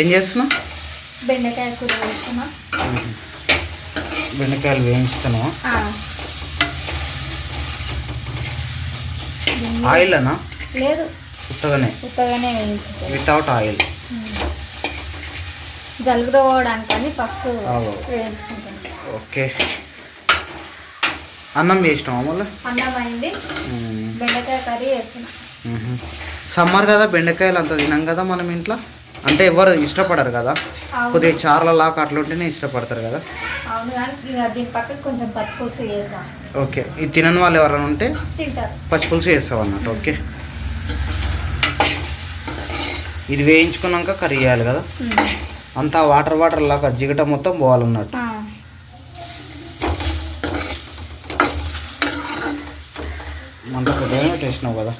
ఏం చేస్తున్నావు? బెండకాయ కూర వేస్తున్నా బెండకాయలు వేయించుతున్నావా? ఆయిల్ అనా లేదు. ఉత్తగానే. ఉత్తగానే వితౌట్ ఆయిల్. జలుబు పోవడానికని ఫస్ట్ అవును. వేయించుకుంటాను ఓకే. అన్నం చేసినావా మళ్ళీ? అన్నం అయింది. బెండకాయ కర్రీ వేస్తున్నా సమ్మర్ కదా బెండకాయలు అంత తినం కదా మనం ఇంట్లో? అంటే ఎవరు ఇష్టపడరు కదా. కొద్దిగా చార్ల లాగా అట్లా ఉంటేనే ఇష్టపడతారు కదా? అవును కానీ ఇక దీని పక్కన కొంచెం పచ్చిపులుసు వేసాం ఓకే. ఇది తినని వాళ్ళు ఎవరైనా ఉంటే తింటారు. పచ్చిపులుసు వేస్తావు అన్నట్టు ఓకే. ఇది వేయించుకున్నాక కర్రీ చేయాలి కదా? అంతా వాటర్ వాటర్ లాగా జిగట మొత్తం పోవాలన్నట్టు. మంట కొద్దిగా చేసినావు కదా?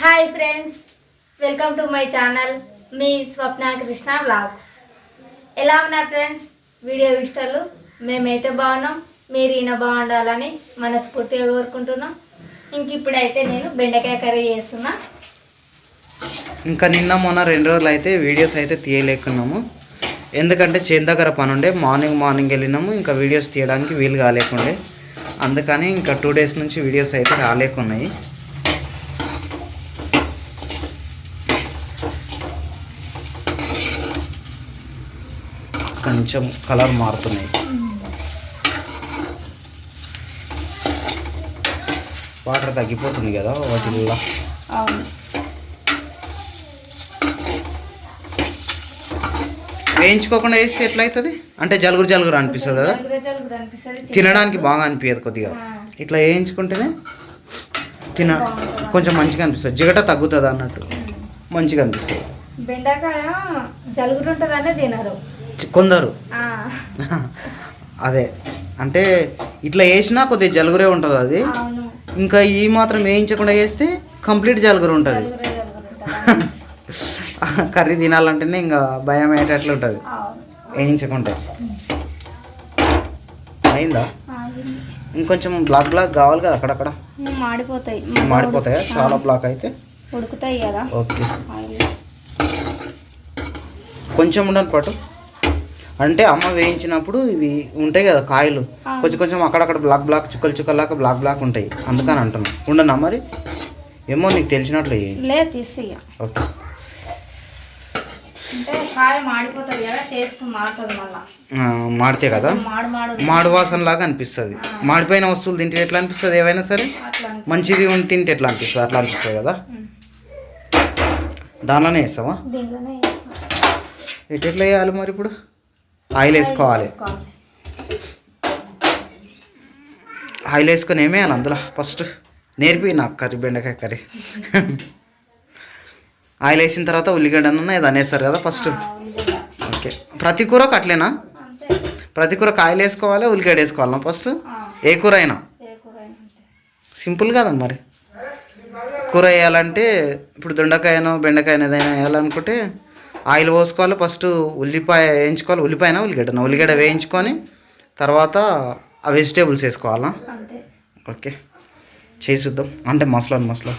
Hi friends welcome to my channel me Swapna Krishna blogs ఎలా ఉన్నారు ఫ్రెండ్స్ వీడియో ఇష్టాలు? మేమైతే బాగున్నాం మీరు ఈయన బాగుండాలని మనస్ఫూర్తిగా కోరుకుంటున్నాం. ఇంక ఇప్పుడైతే నేను బెండకాయ కర్రీ చేస్తున్నా. ఇంకా నిన్న మొన్న రెండు రోజులు అయితే వీడియోస్ అయితే తీయలేకున్నాము. ఎందుకంటే చేను దగ్గర పని ఉండే మార్నింగ్ మార్నింగ్ వెళ్ళినాము ఇంకా వీడియోస్ తీయడానికి వీలు కాలేకుండే. అందుకని ఇంకా టూ డేస్ నుంచి వీడియోస్ అయితే రాలేకున్నాయి. కొంచెం కలర్ మారుతున్నాయి. వాటర్ తగ్గిపోతుంది కదా వాటిల్లో. వేయించుకోకుండా వేస్తే ఎట్లయితుంది? అంటే జలుగురు జలుగురు అనిపిస్తుంది కదా తినడానికి బాగా అనిపించదు కొద్దిగా. ఇట్లా వేయించుకుంటేనే తిన కొంచెం మంచిగా అనిపిస్తుంది. జిగట తగ్గుతుంది అన్నట్టు. మంచిగా అనిపిస్తుంది. బెండకాయ జలుగురు ఉంటుందనే తినరు. కొందరు. అదే. అంటే ఇట్లా వేసినా కొద్దిగా జలుగురే ఉంటుంది అది. ఇంకా ఈ మాత్రం వేయించకుండా వేస్తే కంప్లీట్ జలుగురు ఉంటుంది. కర్రీ తినాలంటేనే ఇంకా భయం అయ్యేటట్లు ఉంటుంది. అవును. వేయించకుంటే. అయిందా? ఇంకొంచెం బ్లాక్ బ్లాక్ కావాలి కదా అక్కడక్కడ. మాడిపోతాయి. మాడిపోతాయా? చాలా బ్లాక్ అయితే. ఉడుకుతాయి కదా. ఓకే. కొంచెం ఉండని పాటు. అంటే అమ్మ వేయించినప్పుడు ఇవి ఉంటాయి కదా కాయలు. కొంచెం కొంచెం అక్కడక్కడ బ్లాక్ బ్లాక్ చుక్కలు చుక్కలాగా బ్లాక్ బ్లాక్ ఉంటాయి. అందుకని అంటున్నా. ఉండనా మరి? ఏమో నీకు తెలిసినట్లు. తీసి. ఓకే. మాడితే కదా? మాడు వాసన లాగా అనిపిస్తుంది. మాడిపోయిన వస్తువులు తింటే ఎట్లా అనిపిస్తుంది ఏవైనా సరే. మంచిది తింటే ఎట్లా అనిపిస్తుంది? అట్లా అనిపిస్తుంది కదా. దానిలోనే వేస్తావా? ఎట్లా వేయాలి మరి ఇప్పుడు? ఆయిల్ వేసుకోవాలి. ఆయిల్ వేసుకొని ఏమేయాలి అందులో? ఫస్ట్ నేర్పి నాకు కర్రీ బెండకాయ కర్రీ. ఆయిల్ వేసిన తర్వాత ఉల్లిగడ్డను ఇది అనేస్తారు కదా ఫస్ట్. ఓకే ప్రతి కూరకు అట్లేనా? ప్రతి కూరకు ఆయిల్ వేసుకోవాలి ఉల్లిగడ్డ వేసుకోవాలన్నా ఫస్ట్ ఏ కూర అయినా. సింపుల్ కదా మరి. కూర వేయాలంటే ఇప్పుడు దొండకాయనో బెండకాయనో ఏదైనా వేయాలనుకుంటే ఆయిల్ పోసుకోవాలి ఫస్ట్ ఉల్లిపాయ వేయించుకోవాలి. ఉల్లిపాయన ఉల్లిగడ్డన? ఉల్లిగడ్డ వేయించుకొని తర్వాత ఆ వెజిటేబుల్స్ వేసుకోవాలా? ఓకే. చేసి చూద్దాం. అంటే మసలా మసలా.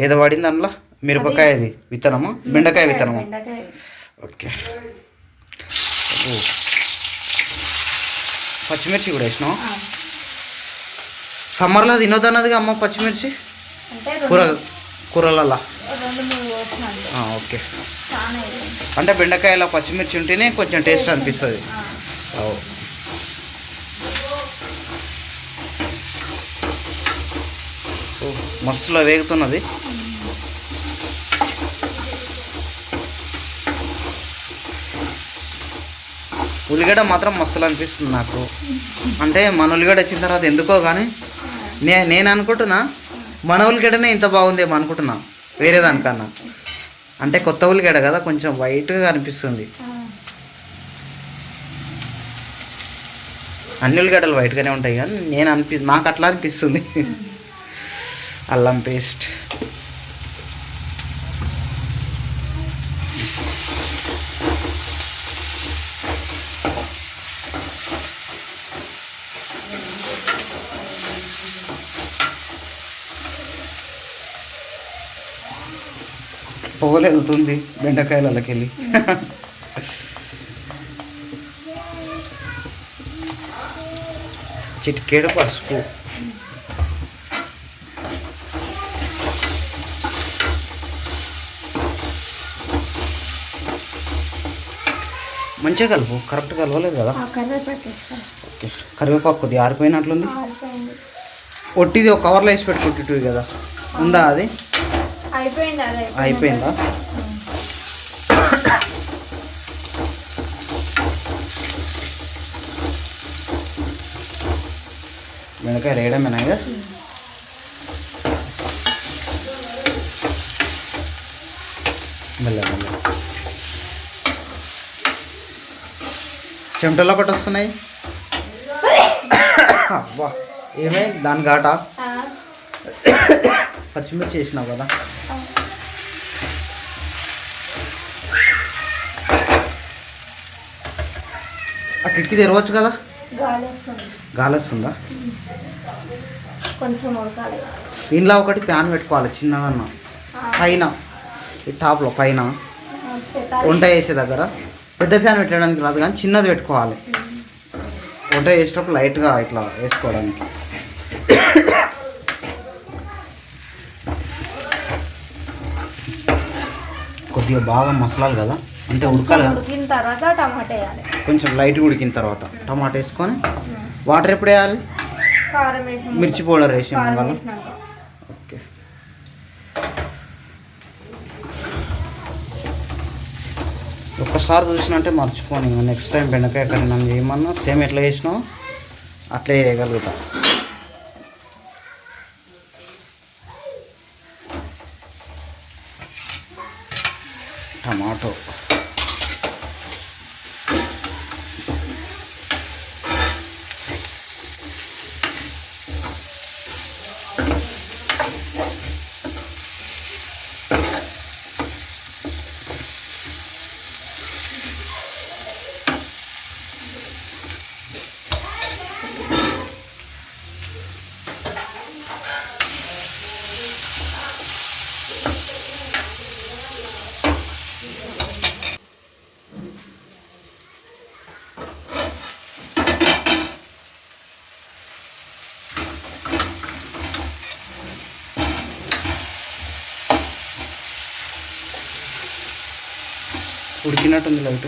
ఏదో పడింది అందులో? మిరపకాయది విత్తనమా? బెండకాయ విత్తనమా? ఓకే. పచ్చిమిర్చి కూడా వేసినావా? ఆ, సమ్మర్లో తినొద్దన్నదిగా అమ్మ పచ్చిమిర్చి? కూర రెండు కూరలల్లా రెండు మూడు పోసిన అంతే. ఆ, ఓకే. అంటే బెండకాయలో పచ్చిమిర్చి ఉంటేనే కొంచెం టేస్ట్ అనిపిస్తుంది. మస్తులో వేగుతున్నది. ఉల్లిగడ్డ మాత్రం మస్తులు అనిపిస్తుంది నాకు. అంటే మన ఉల్లిగడ్డ వచ్చిన తర్వాత ఎందుకో కానీ నే నేను అనుకుంటున్నా మన ఉల్లిగడ్డనే ఇంత బాగుందేమో అనుకుంటున్నా. వేరే దానికన్నా. అంటే కొత్త ఉల్లిగడ్డ కదా కొంచెం వైట్గా అనిపిస్తుంది. అన్ని ఉల్లిగడ్డలు వైట్గానే ఉంటాయి కానీ నేను అనిపి నాకు అట్లా అనిపిస్తుంది. అల్లం పేస్ట్. పొగలు వెళ్తుంది బెండకాయలకి వెళ్ళి చిటికేడు పసుపు. మంచిగా కలుపు కరెక్ట్ కలవలేదు కదా? కరివేపాకు వేస్తాను ఓకే. కరివేపాకు కొద్దిగా ఆరిపోయినట్లుంది? ఒట్టిది ఒక కవర్లో వేసి పెట్టుకుంటు కదా? ఉందా అది? అయిపోయింది? బెండకాయ రేయడమేనా ఇక? చెమటలు ఒకటి వస్తున్నాయి ఏమైంది దాని ఘాట? పచ్చిమిర్చి వేసినావు కదా. ఆ కిటికీ తెరవచ్చు కదా? గాలి వస్తుంది కొంచెం ఉడకాలి ఒకటి ప్యాన్ పెట్టుకోవాలి చిన్నదన్న. పైన. ఈ టాప్లో పైన. వంట చేసే దగ్గర. పెద్ద ఫ్యాన్ పెట్టడానికి రాదు కానీ చిన్నది పెట్టుకోవాలి. వంట చేసేటప్పుడు లైట్గా ఇట్లా వేసుకోవడానికి. కొద్దిగా బాగా మసలాలి కదా? అంటే ఉడకాలి ఉడికిన తర్వాత టమాటా వేయాలి. కొంచెం లైట్గా ఉడికిన తర్వాత టమాటా వేసుకొని వాటర్ ఎప్పుడు వేయాలి? కారం వేసి మిర్చి పౌడర్ వేసి ఓకే. ఒక్కసారి చూసినంటే మర్చిపోను ఇంకా. నెక్స్ట్ టైం బెండకాయ కర్రీ నన్ను చేయమన్నా సేమ్ ఎట్లా చేసినావు అట్లే చేయగలుగుతా. టమాటో. ఉడికినట్టుంది లైట్.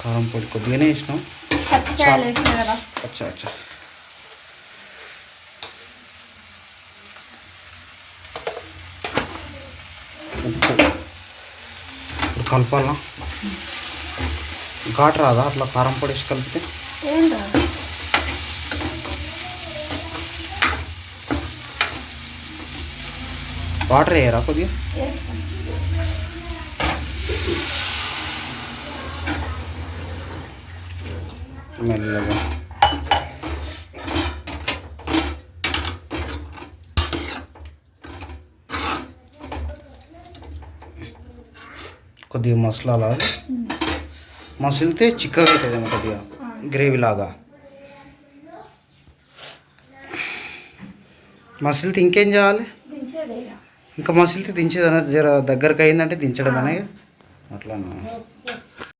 కారం పొడి కొద్దిగానే వేసినాం. అచ్చా అచ్చా. ఉప్పు. ఇప్పుడు కలపాలా? ఘాటు రాదా అట్లా కారం పొడి వేసి కలిపితే? వాటర్ వేయరా కొద్దిగా? మెల్లగా. కొద్దిగా మసలాలా మసిలితే చిక్కగా అవుతుందేమో కొద్దిగా గ్రేవీ లాగా. మసిలితే ఇంకేం చేయాలి? ఇంకా మసిలితే దించేదన్నా జర దగ్గరకు అయిందంటే దించడమేనా ఇక? అట్లానా?